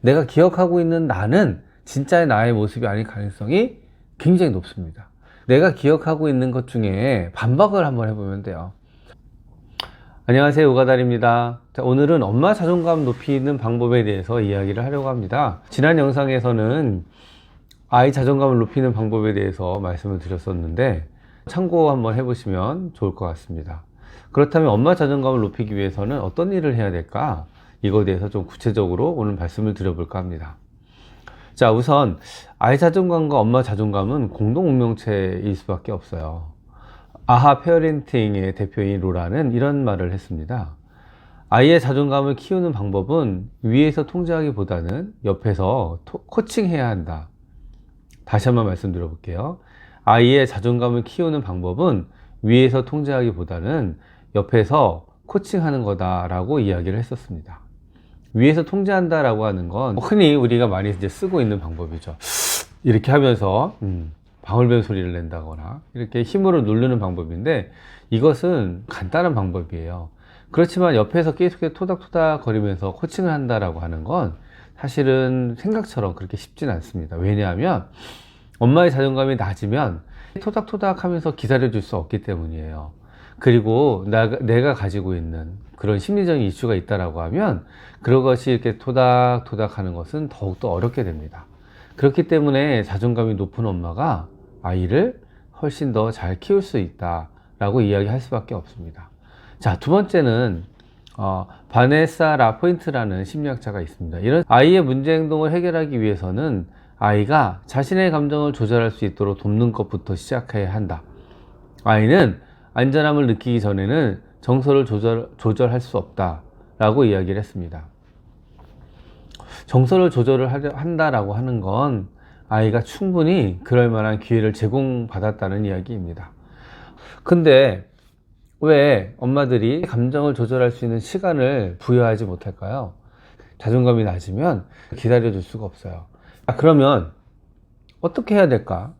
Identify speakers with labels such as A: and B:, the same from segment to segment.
A: 내가 기억하고 있는 나는 진짜의 나의 모습이 아닐 가능성이 굉장히 높습니다. 내가 기억하고 있는 것 중에 반박을 한번 해보면 돼요. 안녕하세요. 우가달입니다. 자, 오늘은 엄마 자존감 높이는 방법에 대해서 이야기를 하려고 합니다. 지난 영상에서는 아이 자존감을 높이는 방법에 대해서 말씀을 드렸었는데 참고 한번 해보시면 좋을 것 같습니다. 그렇다면 엄마 자존감을 높이기 위해서는 어떤 일을 해야 될까? 이거에 대해서 좀 구체적으로 오늘 말씀을 드려볼까 합니다. 자, 우선 아이 자존감과 엄마 자존감은 공동 운명체일 수밖에 없어요. 아하 페어렌팅의 대표인 로라는 이런 말을 했습니다. 아이의 자존감을 키우는 방법은 위에서 통제하기보다는 옆에서 토- 코칭해야 한다. 다시 한번 말씀드려 볼게요. 아이의 자존감을 키우는 방법은 위에서 통제하기보다는 옆에서 코칭하는 거다라고 이야기를 했었습니다. 위에서 통제한다라고 하는 건 흔히 우리가 많이 이제 쓰고 있는 방법이죠. 이렇게 하면서 음, 방울뱀 소리를 낸다거나 이렇게 힘으로 누르는 방법인데 이것은 간단한 방법이에요. 그렇지만 옆에서 계속 토닥토닥 거리면서 코칭을 한다라고 하는 건 사실은 생각처럼 그렇게 쉽진 않습니다. 왜냐하면 엄마의 자존감이 낮으면 토닥토닥 하면서 기다려 줄 수 없기 때문이에요. 그리고 나, 내가 가지고 있는 그런 심리적인 이슈가 있다라고 하면 그것이 이렇게 토닥토닥 하는 것은 더욱더 어렵게 됩니다. 그렇기 때문에 자존감이 높은 엄마가 아이를 훨씬 더 잘 키울 수 있다라고 이야기할 수밖에 없습니다. 자, 두 번째는 어, 바네사 라포인트라는 심리학자가 있습니다. 이런 아이의 문제 행동을 해결하기 위해서는 아이가 자신의 감정을 조절할 수 있도록 돕는 것부터 시작해야 한다. 아이는 안전함을 느끼기 전에는 정서를 조절, 조절할 수 없다 라고 이야기를 했습니다. 정서를 조절을 한다라고 하는 건 아이가 충분히 그럴 만한 기회를 제공받았다는 이야기입니다. 근데 왜 엄마들이 감정을 조절할 수 있는 시간을 부여하지 못할까요? 자존감이 낮으면 기다려줄 수가 없어요. 아, 그러면 어떻게 해야 될까?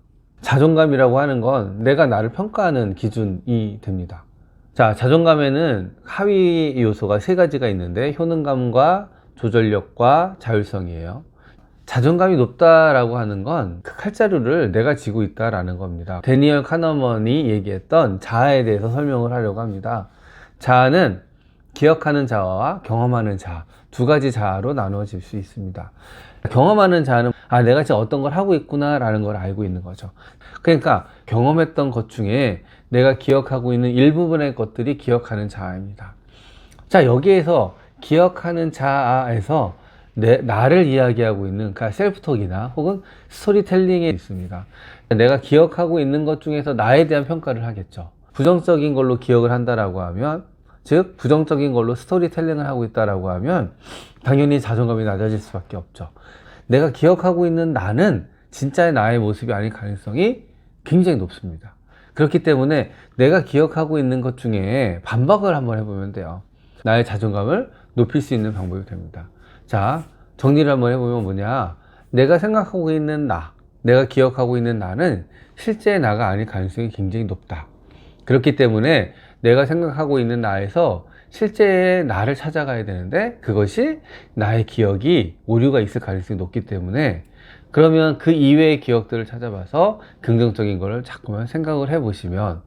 A: 자존감이라고 하는 건 내가 나를 평가하는 기준이 됩니다. 자, 자존감에는 하위 요소가 세 가지가 있는데 효능감과 조절력과 자율성이에요. 자존감이 높다라고 하는 건 그 칼자루를 내가 쥐고 있다라는 겁니다. 데니얼 카너먼이 얘기했던 자아에 대해서 설명을 하려고 합니다. 자아는 기억하는 자아와 경험하는 자아 두 가지 자아로 나누어질 수 있습니다. 경험하는 자아는 아 내가 지금 어떤 걸 하고 있구나라는 걸 알고 있는 거죠. 그러니까 경험했던 것 중에 내가 기억하고 있는 일부분의 것들이 기억하는 자아입니다. 자 여기에서 기억하는 자아에서 내, 나를 이야기하고 있는 그러니까 셀프톡이나 혹은 스토리텔링에 있습니다. 내가 기억하고 있는 것 중에서 나에 대한 평가를 하겠죠. 부정적인 걸로 기억을 한다라고 하면 즉 부정적인 걸로 스토리텔링을 하고 있다라고 하면 당연히 자존감이 낮아질 수밖에 없죠. 내가 기억하고 있는 나는 진짜의 나의 모습이 아닐 가능성이 굉장히 높습니다. 그렇기 때문에 내가 기억하고 있는 것 중에 반박을 한번 해보면 돼요. 나의 자존감을 높일 수 있는 방법이 됩니다. 자, 정리를 한번 해보면 뭐냐. 내가 생각하고 있는 나, 내가 기억하고 있는 나는 실제의 나가 아닐 가능성이 굉장히 높다. 그렇기 때문에 내가 생각하고 있는 나에서 실제의 나를 찾아가야 되는데 그것이 나의 기억이 오류가 있을 가능성이 높기 때문에 그러면 그 이외의 기억들을 찾아봐서 긍정적인 거를 자꾸만 생각을 해 보시면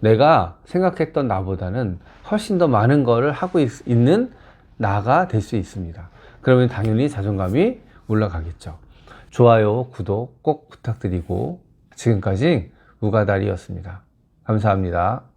A: 내가 생각했던 나보다는 훨씬 더 많은 거를 하고 있, 는 나가 될 수 있습니다. 그러면 당연히 자존감이 올라가겠죠. 좋아요, 구독 꼭 부탁드리고 지금까지 우가달이었습니다. 감사합니다.